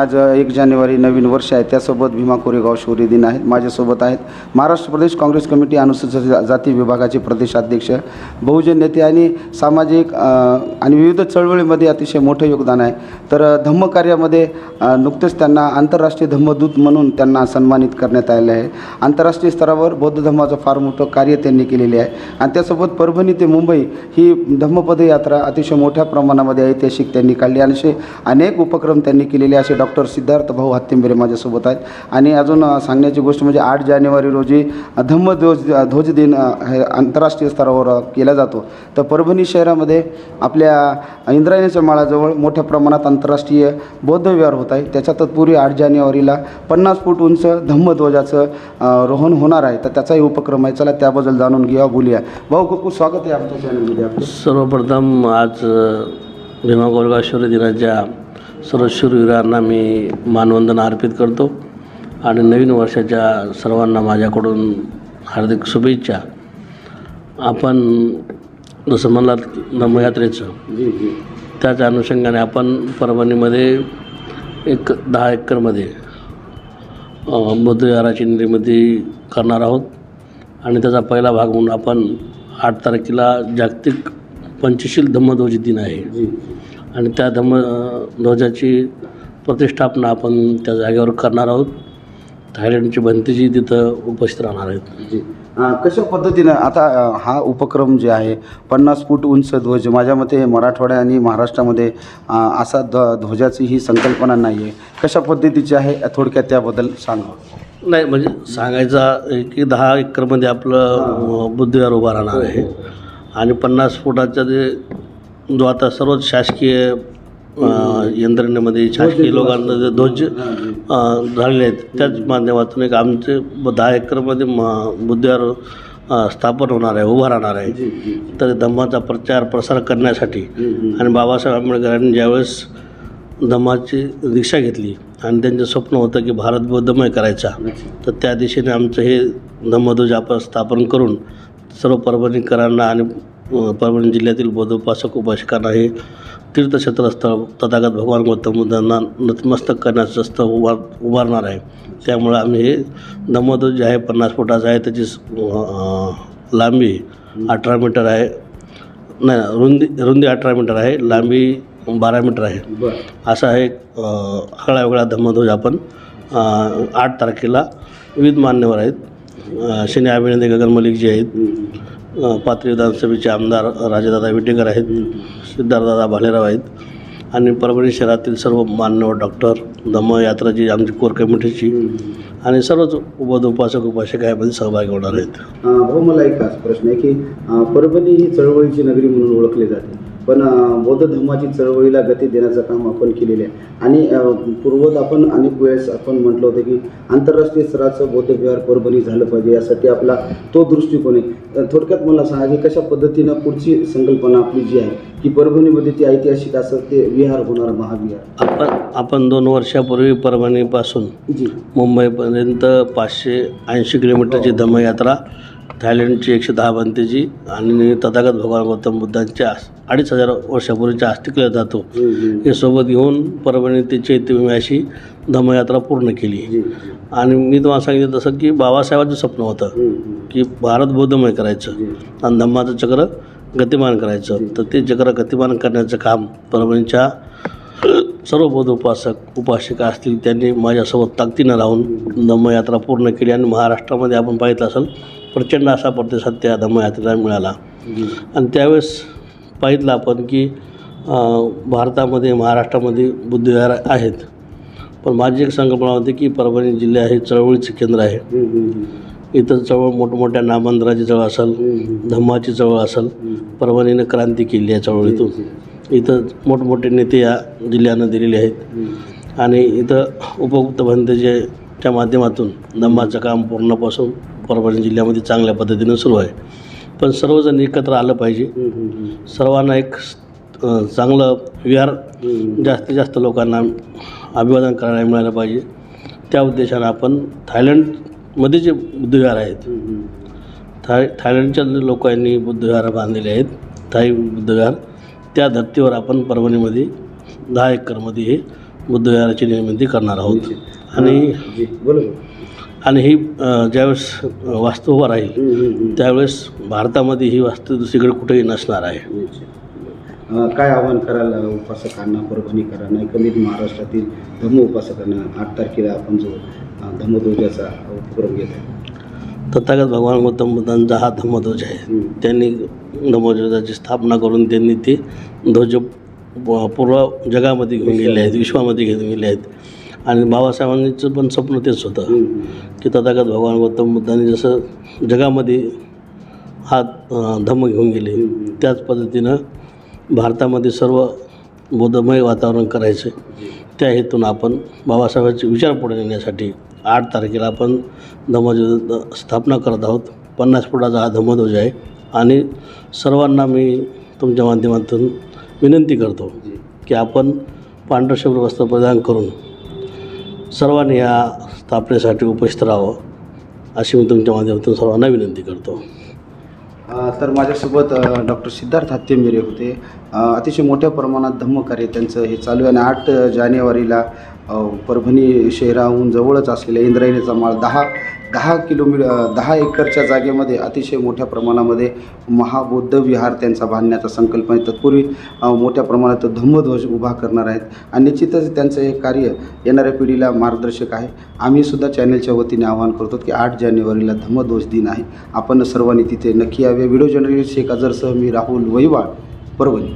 आज एक जानेवारी नवीन वर्ष आहे. त्यासोबत भीमा कोरेगाव शौर्य दिन आहेत माझ्यासोबत आहेत. महाराष्ट्र प्रदेश काँग्रेस कमिटी अनुसूचित जाती विभागाचे प्रदेशाध्यक्ष बहुजन नेते आणि सामाजिक आणि विविध चळवळीमध्ये अतिशय मोठं योगदान आहे. तर धम्म कार्यामध्ये नुकतेच त्यांना आंतरराष्ट्रीय धम्मदूत म्हणून त्यांना सन्मानित करण्यात आलेलं आहे. आंतरराष्ट्रीय स्तरावर बौद्ध धर्माचं फार मोठं कार्य त्यांनी केलेले आहे. आणि त्यासोबत परभणी ते मुंबई ही धम्मपदयात्रा अतिशय मोठ्या प्रमाणामध्ये ऐतिहासिक त्यांनी काढली. आणि असे अनेक उपक्रम त्यांनी केलेले असे डॉक्टर डॉक्टर सिद्धार्थ भाऊ हत्तिंबेरे माझ्यासोबत आहेत. आणि अजून सांगण्याची गोष्ट म्हणजे आठ जानेवारी रोजी धम्मध्वज ध्वज दिन हे आंतरराष्ट्रीय स्तरावर केला जातो. तर परभणी शहरामध्ये आपल्या इंद्रायणीच्या माळाजवळ मोठ्या प्रमाणात आंतरराष्ट्रीय बौद्ध विहार होत आहे. त्याच्या तत्पूर्वी आठ जानेवारीला पन्नास फूट उंच धम्मध्वजाचं रोहन होणार आहे. तर त्याचाही उपक्रम आहे. चला त्याबद्दल जाणून घेऊया बोलूया. भाऊ खूप खूप स्वागत आहे आमच्या चॅनलमध्ये सर्वप्रथम आज भीमा कोरेगाव दिनाच्या सर्व शूरवीरांना मी मानवंदना अर्पित करतो आणि नवीन वर्षाच्या सर्वांना माझ्याकडून हार्दिक शुभेच्छा. आपण जसं म्हणलात नमयात्रेचं त्याच्या अनुषंगाने आपण परभणीमध्ये एक दहा एकरमध्ये बुद्धविहाराची निर्मिती करणार आहोत. आणि त्याचा पहिला भाग म्हणून आपण आठ तारखेला जागतिक पंचशील धम्मध्वज दिन आहे. जी. आणि त्या धम्म ध्वजाची प्रतिष्ठापना आपण त्या जागेवर करणार आहोत. थायलंडची भंतीजी तिथं उपस्थित राहणार आहेत. जी. कशा पद्धतीनं आता हा उपक्रम जे आहे पन्नास फूट उंच ध्वज माझ्या मते मराठवाड्या आणि महाराष्ट्रामध्ये असा ध्व ध्वजाची ही संकल्पना नाही आहे कशा पद्धतीची आहे थोडक्यात त्याबद्दल सांगा. नाही म्हणजे सांगायचा की दहा एकरमध्ये आपलं अ, बुद्धविहार उभा राहणार आहे. आणि पन्नास फुटाचा जे जो आता सर्वच शासकीय अ, यंत्रणेमध्ये शासकीय लोकांना जे ध्वज झालेले आहेत त्याच माध्यमातून एक आमचे दहा एकरमध्ये म बुद्धविहार अ, स्थापन होणार आहे उभा राहणार आहे. तर धम्माचा प्रचार प्रसार करण्यासाठी आणि बाबासाहेब आंबेडकरांनी ज्यावेळेस धम्माची दीक्षा घेतली आणि त्यांचं स्वप्न होतं की भारत बौद्धमय करायचा तर त्या दिशेने आमचं हे धम्मध्वज आपण स्थापन करून सर्व परभणीकरांना आणि परभणी जिल्ह्यातील बौद्ध उपासक उपासकांना हे तीर्थक्षेत्रस्थळ तथागत भगवान गौतम बुद्धांना नतमस्तक करण्याचं स्थळ उभार उभारणार आहे. त्यामुळं आम्ही हे धम्मध्वज जे आहे पन्नास फुटाचं आहे. त्याची लांबी अठरा मीटर आहे. नाही रुंदी रुंदी अठरा मीटर आहे. लांबी बारा मीटर आहे. असा एक आगळा वेगळा धम्मध्वज आपण आठ तारखेला विविध मान्यवर आहेत. शनी अभिनेते गगन मलिक जे आहेत. पाथरी विधानसभेचे आमदार राजेदादा विटेकर आहेत सिद्धार्थदादा भालेराव आहेत आणि परभणी शहरातील सर्व मान्यवर डॉक्टर धम्मयात्रा जी आमची कोर कमिटीची आणि सर्वच उपद उपासक उपासक यामध्ये सहभागी होणार आहेत. हो भाऊ मला एक खास प्रश्न आहे की परभणी ही चळवळीची नगरी म्हणून ओळखली जाते. पण बौद्ध धर्माची चळवळीला गती देण्याचं काम आपण केलेलं आहे. आणि अ, पूर्वत आपण अनेक वेळेस आपण म्हटलं होतं की आंतरराष्ट्रीय स्तराचं बौद्ध विहार परभणी झालं पाहिजे यासाठी आपला तो दृष्टिकोन आहे. थोडक्यात मला सांगा की कशा पद्धतीनं पुढची संकल्पना आपली जी आहे की परभणीमध्ये ती ऐतिहासिक असं ते विहार होणार महाविहार? आपण आपण दोन वर्षापूर्वी परभणीपासून मुंबईपर्यंत पाचशे ऐंशी किलोमीटरची धम्मयात्रा थायलंडची एकशे दहा बनतेची आणि तथागत भगवान गौतम बुद्धांच्या आस- अडीच हजार वर्षापूर्वीच्या अस्तिकला जातो हे सोबत घेऊन परभणी ते चैत्यभूमी अशी धम्मयात्रा पूर्ण केली. आणि मी तुम्हाला सांगितलं तसं की बाबासाहेबांचं स्वप्न होतं की भारत बौद्धमय करायचं आणि धम्माचं चक्र गतिमान करायचं. तर ते चक्र गतिमान करण्याचं काम परभणीच्या सर्व बौद्ध उपासक उपासिका असतील त्यांनी माझ्यासोबत ताकदीनं राहून धम्मयात्रा पूर्ण केली आणि महाराष्ट्रामध्ये आपण पाहिलं असेल प्रचंड असा प्रतिसाद त्या धम्मयात्रेला मिळाला. आणि त्यावेळेस पाहितलं आपण की भारतामध्ये महाराष्ट्रामध्ये बुद्धविहार आहेत. पण माझी एक संकल्पना होती की परभणी जिल्हा हे चळवळीचं केंद्र आहे. इथं चळवळ मोठमोठ्या नामंद्राची चळवळ असेल धम्माची चळवळ असेल परभणीनं क्रांती केली आहे चळवळीतून. इथं मोठमोठे नेते या जिल्ह्यानं दिलेले आहेत. आणि इथं उपयुक्त बंधेच्या माध्यमातून धम्माचं काम पूर्णपासून परभणी जिल्ह्यामध्ये चांगल्या पद्धतीनं सुरू आहे. पण सर्वजण एकत्र आलं पाहिजे. सर्वांना एक चांगलं विहार. जास्तीत जास्त लोकांना अभिवादन करायला मिळालं पाहिजे. त्या उद्देशानं आपण थायलंडमध्ये जे बुद्धविहार आहेत थाय थायलंडच्या लोकांनी बुद्धविहार बांधलेले आहेत थाई बुद्धविहार. त्या धर्तीवर आपण परभणीमध्ये दहा एकरमध्ये हे बुद्धविहाराची निर्मिती करणार आहोत. आणि आणि ही ज्यावेळेस वास्तू उभा राहील त्यावेळेस भारतामध्ये ही वास्तू दुसरीकडे कुठेही नसणार आहे. काय आव्हान कराल अ, उपासकांना परभणीकरांना कमीत महाराष्ट्रातील धम्म उपासकांना? आठ तारखेला आपण जो धम्मध्वजाचा उपक्रम घेत आहे. तथागत भगवान गौतम बुद्धांचा हा धम्मध्वज आहे. त्यांनी धम्मध्वजाची स्थापना करून त्यांनी ते ध्वज प- पूर्ण जगामध्ये घेऊन गेले आहेत विश्वामध्ये घेऊन गेले आहेत. आणि बाबासाहेबांचं पण स्वप्न तेच होतं. की तथागत भगवान गौतम बुद्धांनी जसं जगामध्ये हा धम्म घेऊन गेले. त्याच पद्धतीनं भारतामध्ये सर्व बोधमय वातावरण करायचं त्या हेतून आपण बाबासाहेबांचे विचार पुढे नेण्यासाठी आठ तारखेला आपण धम्मध्वज स्थापना करत आहोत पन्नास फुटाचा हा धम्मध्वज आहे आणि सर्वांना मी तुमच्या माध्यमातून विनंती करतो. की आपण पांढरं शुभ्र वस्त्र प्रदान करून सर्वांनी या स्थापनेसाठी उपस्थित राहावं अशी मी तुमच्या माध्यमातून सर्वांना विनंती करतो. तर माझ्यासोबत डॉक्टर सिद्धार्थ हत्तेमिरे होते. अतिशय मोठ्या प्रमाणात धम्मकार्य त्यांचं. हे चालू आहे. आणि आठ जानेवारीला परभणी शहराहून जवळच असलेल्या इंद्रायणीचा माळ दहा दहा किलोमीटर दहा एकरच्या जागेमध्ये अतिशय मोठ्या प्रमाणामध्ये महाबौद्ध विहार त्यांचा बांधण्याचा संकल्प आहे. तत्पूर्वी मोठ्या प्रमाणात धम्मध्वज उभा करणार आहेत. आणि निश्चितच त्यांचं हे कार्य येणाऱ्या पिढीला मार्गदर्शक आहे. आम्ही सुद्धा चॅनलच्या वतीने आवाहन करतो की आठ जानेवारीला धम्मध्वज दिन आहे. आपण सर्वांनी तिथे नक्की यावे. व्हिडिओ जर्नलिस्ट शेख अजरसह मी राहुल वैवाळ परभणी.